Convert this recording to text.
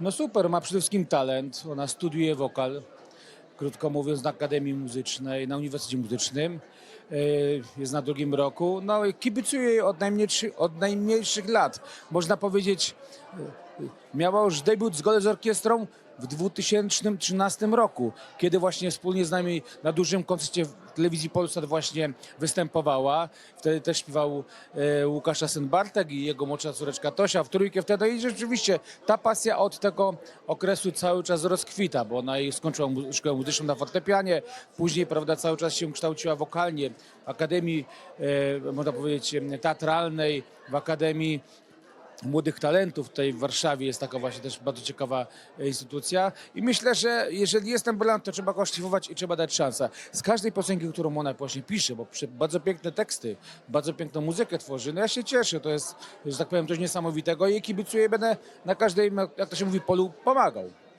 No super, ma przede wszystkim talent. Ona studiuje wokal, krótko mówiąc, na Akademii Muzycznej, na Uniwersytecie Muzycznym. E, Jest na drugim roku. No i kibicuję jej od, od najmniejszych lat. Można powiedzieć, miała już debiut zgodę z orkiestrą w 2013 roku, kiedy właśnie wspólnie z nami na dużym koncercie w telewizji Polsat właśnie występowała. Wtedy też śpiewał e, Łukasz Asenbartek i jego młodsza córeczka Tosia w trójkę wtedy i rzeczywiście ta pasja od tego okresu cały czas rozkwita, bo ona skończyła mu- szkołę muzyczną na fortepianie, później prawda, cały czas się kształciła wokalnie w Akademii, e, można powiedzieć, teatralnej, w Akademii Młodych Talentów tutaj w Warszawie jest taka właśnie też bardzo ciekawa e, instytucja i myślę, że jeżeli jest ten brylant, to trzeba go szlifować i trzeba dać szansę. Z każdej piosenki, którą ona właśnie pisze, bo bardzo piękne teksty, bardzo piękną muzykę tworzy, no ja się cieszę, to jest, że tak powiem, coś niesamowitego i kibicuję, będę na każdej, jak to się mówi, polu pomagał.